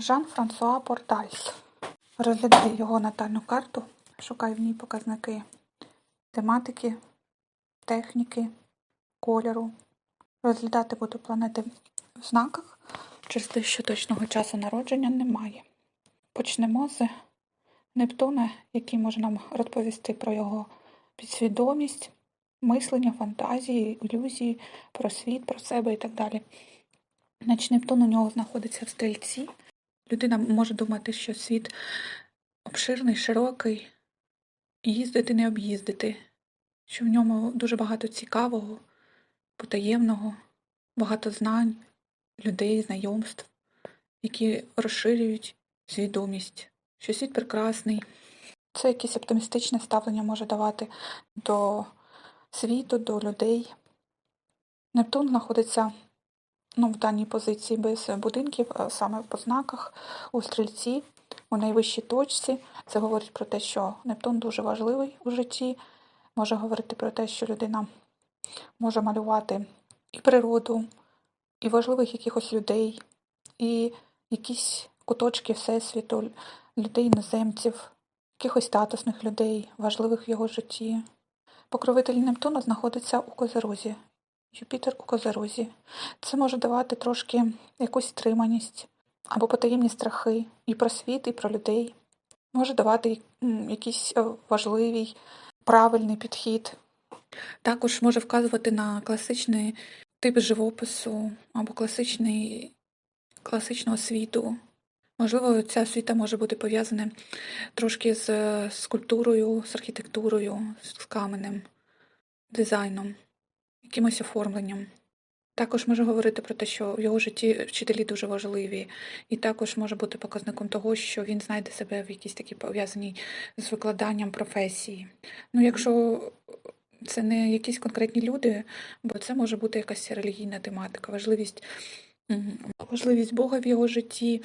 Жан-Франсуа Портальс. Розглядаю його натальну карту, шукаю в ній показники тематики, техніки, кольору. Розглядати буду планети в знаках через те, що точного часу народження немає. Почнемо з Нептуна, який може нам розповісти про його підсвідомість, мислення, фантазії, ілюзії, про світ, про себе і так далі. Значить, Нептун у нього знаходиться в стрільці. Людина може думати, що світ обширний, широкий, їздити не об'їздити, що в ньому дуже багато цікавого, потаємного, багато знань, людей, знайомств, які розширюють свідомість, що світ прекрасний. Це якесь оптимістичне ставлення може давати до світу, до людей. Нептун знаходиться ну, в даній позиції без будинків, а саме по знаках у стрільці, у найвищій точці. Це говорить про те, що Нептун дуже важливий у житті. Може говорити про те, що людина може малювати і природу, і важливих якихось людей, і якісь куточки Всесвіту, людей іноземців, якихось статусних людей, важливих в його житті. Покровитель Нептуна знаходиться у Козерозі. Юпітер у Козерозі. Це може давати трошки якусь стриманість або потаємні страхи і про світ, і про людей. Може давати якийсь е, важливий, правильний підхід. Також може вказувати на класичний тип живопису або класичний, класичного світу. Можливо, ця освіта може бути пов'язана трошки з е, скульптурою, з архітектурою, з каменем, дизайном, якимось оформленням. Також може говорити про те, що в його житті вчителі дуже важливі, і також може бути показником того, що він знайде себе в якійсь такій пов'язаній з викладанням професії. Ну, якщо це не якісь конкретні люди, бо це може бути якась релігійна тематика, важливість, важливість Бога в його житті,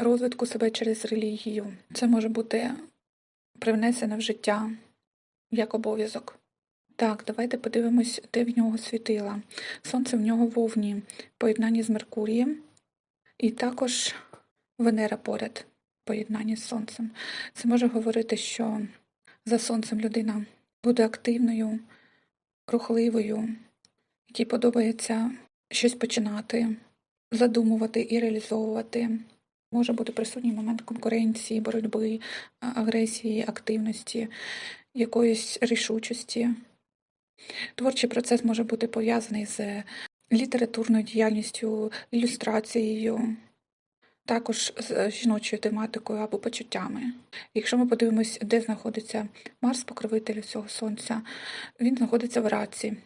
розвитку себе через релігію. Це може бути привнесено в життя як обов'язок. Так, давайте подивимось, де в нього світила. Сонце в нього в Овні, поєднанні з Меркурієм, і також Венера поряд, поєднанні з Сонцем. Це може говорити, що за Сонцем людина буде активною, рухливою, якій подобається щось починати, задумувати і реалізовувати. Може бути присутній момент конкуренції, боротьби, агресії, активності, якоїсь рішучості. Творчий процес може бути пов'язаний з літературною діяльністю, ілюстрацією, також з жіночою тематикою або почуттями. Якщо ми подивимось, де знаходиться Марс, покровитель цього сонця, він знаходиться в раці.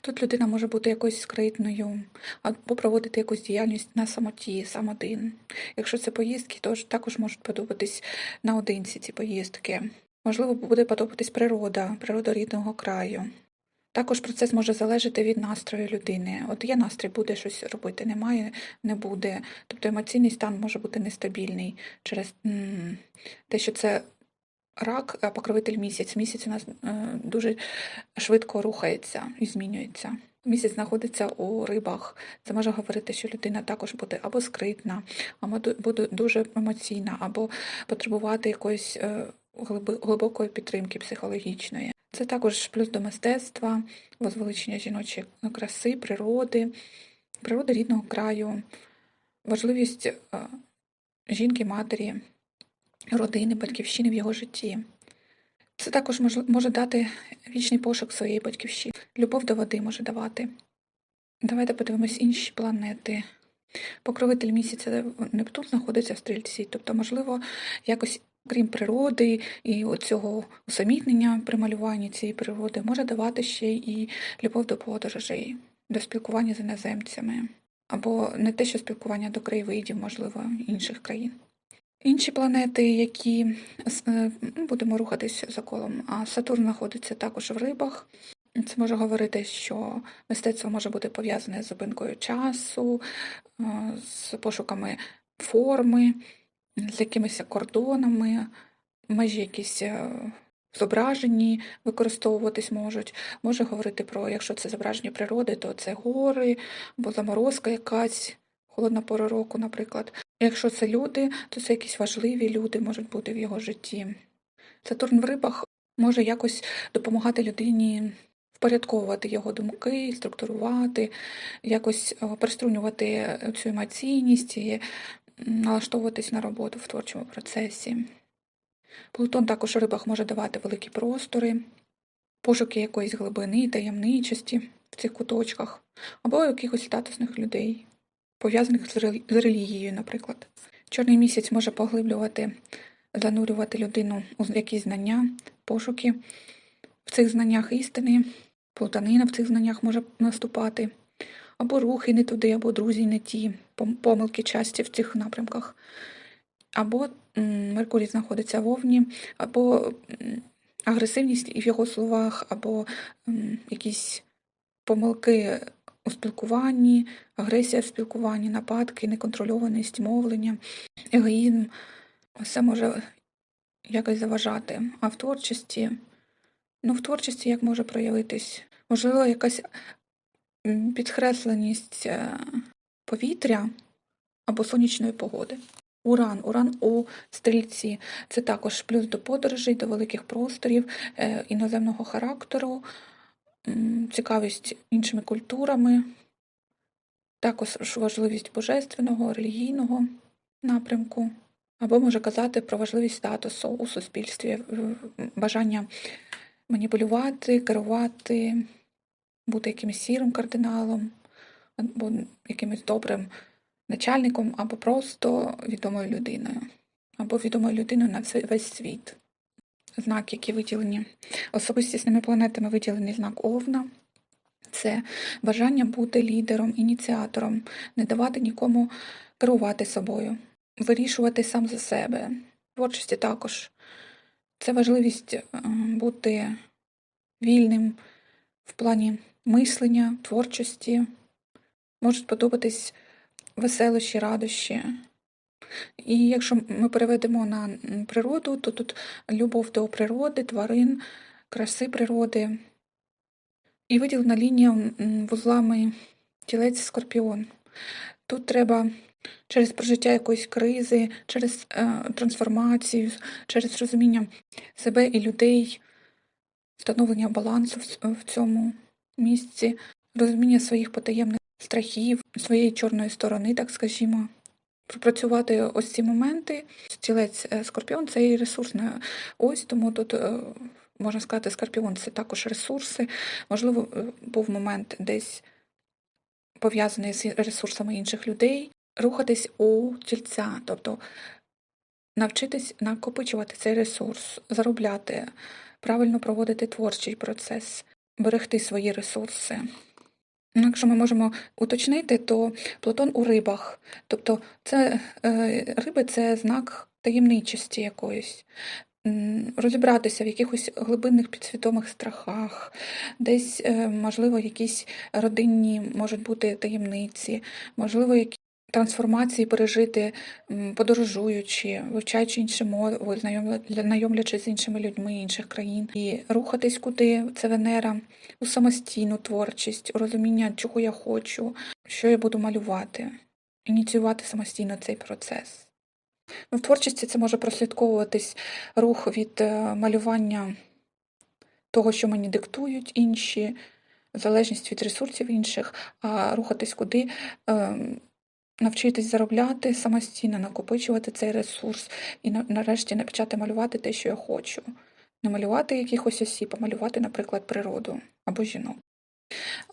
Тут людина може бути якоюсь скритною або проводити якусь діяльність на самоті, сам один. Якщо це поїздки, то також можуть подобатись наодинці ці поїздки. Можливо, буде подобатись природа, природа рідного краю. Також процес може залежати від настрою людини. От є настрій, буде щось робити, немає, не буде. Тобто емоційний стан може бути нестабільний через те, що це рак, а покровитель місяць. Місяць у нас е, дуже швидко рухається і змінюється. Місяць знаходиться у рибах. Це може говорити, що людина також буде або скритна, або буде дуже емоційна, або потребувати якоїсь е, глибокої підтримки психологічної. Це також плюс до мистецтва, возвеличення жіночої краси, природи, природи рідного краю, важливість е, жінки, матері, родини, батьківщини в його житті. Це також може дати вічний пошук своєї батьківщини. Любов до води може давати. Давайте подивимось інші планети. Покровитель місяця Нептун знаходиться в стрільці, тобто, можливо, якось крім природи і цього усамітнення при малюванні цієї природи, може давати ще і любов до подорожей, до спілкування з іноземцями, або не те, що спілкування до краєвидів, можливо, інших країн. Інші планети, які е, ну, будемо рухатись за колом, а Сатурн знаходиться також в рибах. Це може говорити, що мистецтво може бути пов'язане з зупинкою часу, е, з пошуками форми, з якимись кордонами, межі якісь е, зображені використовуватись можуть. Може говорити про, якщо це зображення природи, то це гори або заморозка якась, холодна пора року, наприклад. Якщо це люди, то це якісь важливі люди можуть бути в його житті. Сатурн в рибах може якось допомагати людині впорядковувати його думки, структурувати, якось е, приструнювати цю емоційність і налаштовуватись на роботу в творчому процесі. Плутон також у рибах може давати великі простори, пошуки якоїсь глибини таємничості в цих куточках, або якихось статусних людей, пов'язаних з релігією, наприклад. Чорний місяць може поглиблювати, занурювати людину у якісь знання, пошуки в цих знаннях істини, плутанина в цих знаннях може наступати, або рухи не туди, або друзі не ті, помилки часті в цих напрямках. Або Меркурій знаходиться в Овні, або агресивність і в його словах, або якісь помилки у спілкуванні, агресія в спілкуванні, нападки, неконтрольованість мовлення, егоїзм. Все може якось заважати. А в творчості, ну, в творчості як може проявитись? Можливо, якась підкресленість е, повітря або сонячної погоди. Уран, уран у стрільці. Це також плюс до подорожей, до великих просторів, е, іноземного характеру, цікавість іншими культурами, також важливість божественного, релігійного напрямку, або може казати про важливість статусу у суспільстві, бажання маніпулювати, керувати, бути якимось сірим кардиналом, або якимось добрим начальником, або просто відомою людиною, або відомою людиною на весь світ. Знак, які виділені особистісними планетами, виділений знак Овна. Це бажання бути лідером, ініціатором, не давати нікому керувати собою, вирішувати сам за себе. Творчості також це важливість е, бути вільним в плані мислення, творчості. Можуть подобатись веселощі, радощі. І якщо ми переведемо на природу, то тут любов до природи, тварин, краси природи. І виділена лінія вузлами тілець скорпіон. Тут треба через прожиття якоїсь кризи, через е, трансформацію, через розуміння себе і людей, встановлення балансу в, в цьому місці, розуміння своїх потаємних страхів, своєї чорної сторони, так скажімо. Пропрацювати ось ці моменти. Стілець е, скорпіон це і ресурсна ось, тому тут е, можна сказати, скорпіон це також ресурси. Можливо, е, був момент десь пов'язаний з ресурсами інших людей, рухатись у тільця, тобто навчитись накопичувати цей ресурс, заробляти, правильно проводити творчий процес, берегти свої ресурси. Ну, Якщо ми можемо уточнити, то Плутон у рибах. Тобто це е, риби це знак таємничості якоїсь. Розібратися в якихось глибинних підсвідомих страхах, десь, е, можливо, якісь родинні можуть бути таємниці, можливо, які трансформації пережити, подорожуючи, вивчаючи інші мови, знайомля- знайомлячись з іншими людьми інших країн, і рухатись куди? Це Венера у самостійну творчість, у розуміння, чого я хочу, що я буду малювати, ініціювати самостійно цей процес. Ну, в творчості це може прослідковуватись рух від е, малювання того, що мені диктують інші, залежність від ресурсів інших, а рухатись куди, е, навчитись заробляти самостійно, накопичувати цей ресурс і на- нарешті почати малювати те, що я хочу. Не малювати якихось осіб, а малювати, наприклад, природу або жінок.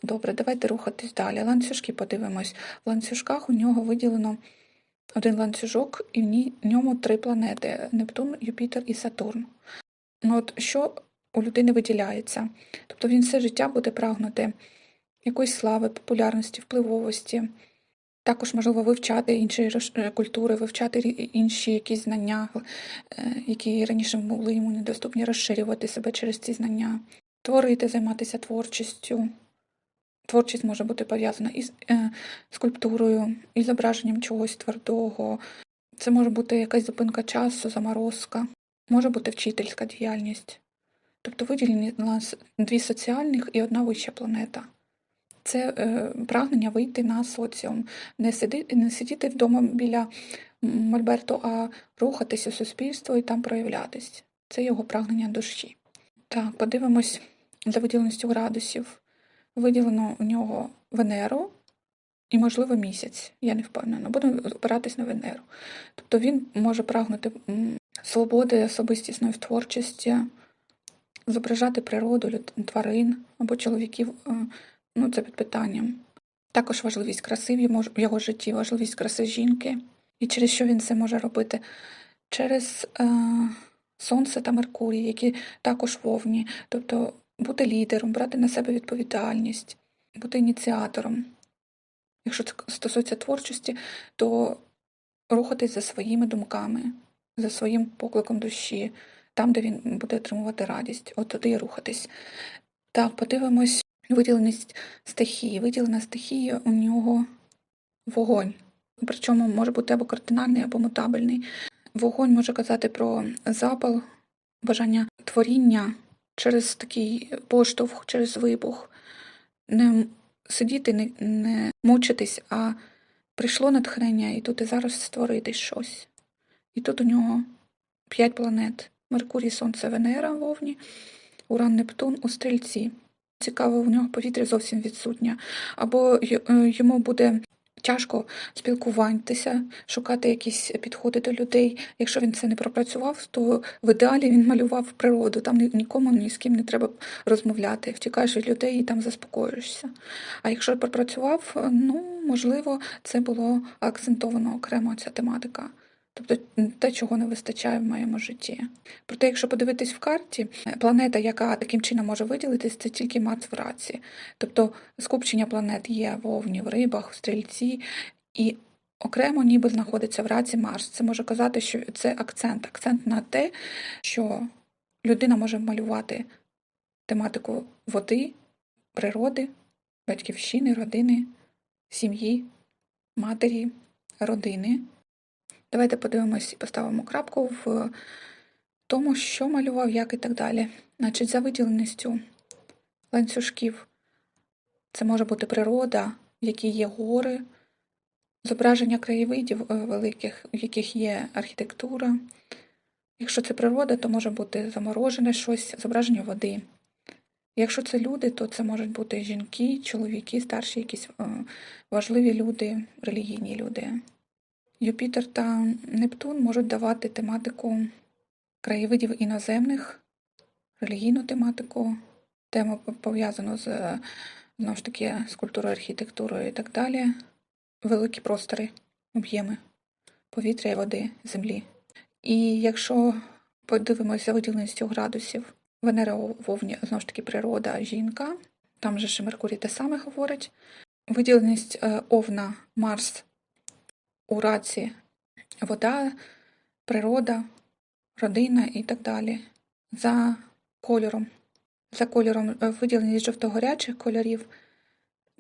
Добре, давайте рухатись далі. Ланцюжки подивимось. В ланцюжках у нього виділено один ланцюжок, і в ньому три планети: Нептун, Юпітер і Сатурн. Ну от що у людини виділяється? Тобто він все життя буде прагнути якоїсь слави, популярності, впливовості. Також можливо вивчати інші е, культури, вивчати інші якісь знання, е, які раніше були йому недоступні, розширювати себе через ці знання, творити, займатися творчістю. Творчість може бути пов'язана із е, скульптурою, із зображенням чогось твердого. Це може бути якась зупинка часу, заморозка, може бути вчительська діяльність. Тобто виділені нас дві соціальних і одна вища планета. Це е, прагнення вийти на соціум, не, сиди, не сидіти вдома біля мольберту, а рухатись у суспільство і там проявлятись. Це його прагнення душі. Так, подивимось за виділеністю градусів. Виділено у нього Венеру і, можливо, місяць. Я не впевнена. Будемо опиратись на Венеру. Тобто він може прагнути свободи особистісної в творчості, зображати природу, тварин або чоловіків. Ну, це під питанням. Також важливість краси в його житті, важливість краси жінки. І через що він це може робити? Через е, Сонце та Меркурій, які також вовні. Тобто бути лідером, брати на себе відповідальність, бути ініціатором. Якщо це стосується творчості, то рухатись за своїми думками, за своїм покликом душі, там, де він буде отримувати радість, от туди і рухатись. Так, подивимось виділеність стихії. Виділена стихія у нього вогонь. Причому може бути або кардинальний, або мутабельний. Вогонь може казати про запал, бажання творіння через такий поштовх, через вибух. Не сидіти, не, не мучитись, а прийшло натхнення, і тут і зараз створити щось. І тут у нього п'ять планет: Меркурій, Сонце, Венера, Вовні, Уран, Нептун у стрільці. Цікаво, у нього повітря зовсім відсутнє. Або е, йому буде тяжко спілкуватися, шукати якісь підходи до людей. Якщо він це не пропрацював, то в ідеалі він малював природу. Там нікому ні з ким не треба розмовляти. Втікаєш від людей і там заспокоюєшся. А якщо пропрацював, ну можливо, це було акцентовано окремо ця тематика. Тобто те, чого не вистачає в моєму житті. Проте, якщо подивитись в карті, е, планета, яка таким чином може виділитись, це тільки Марс в раці. Тобто скупчення планет є в Овні, в рибах, в стрільці, і окремо ніби знаходиться в раці Марс. Це може казати, що це акцент, акцент на те, що людина може малювати тематику води, природи, батьківщини, родини, сім'ї, матері, родини. Давайте подивимось і поставимо крапку в тому, що малював, як і так далі. Значить, за виділеністю ланцюжків це може бути природа, в якій є гори, зображення краєвидів е, великих, в яких є архітектура. Якщо це природа, то може бути заморожене щось, зображення води. Якщо це люди, то це можуть бути жінки, чоловіки, старші якісь е, важливі люди, релігійні люди. Юпітер та Нептун можуть давати тематику краєвидів іноземних, релігійну тематику, тему пов'язану з знову ж таки з культурою, архітектурою і так далі. Великі простори, об'єми повітря і води, землі. І якщо подивимося виділеністю градусів, Венера у Вовні, знову ж таки, природа, жінка, там же ще Меркурій те саме говорить. Виділеність е, Овна, Марс у раці вода, природа, родина і так далі. За кольором. За кольором е, виділеність жовто-горячих кольорів,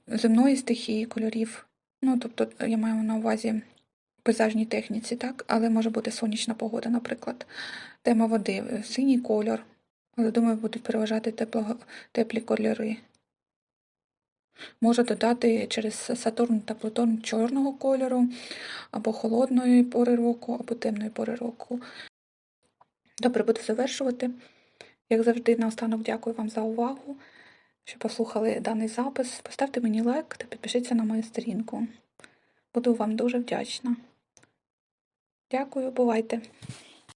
земної стихії кольорів. Ну, тобто, я маю на увазі пейзажній техніці, так, але може бути сонячна погода, наприклад. Тема води, синій кольор, але думаю, будуть переважати тепло, теплі кольори. Можу додати через Сатурн та Плутон чорного кольору, або холодної пори року, або темної пори року. Добре, буду завершувати. Як завжди, наостанок дякую вам за увагу, що послухали даний запис. Поставте мені лайк та підпишіться на мою сторінку. Буду вам дуже вдячна. Дякую, бувайте!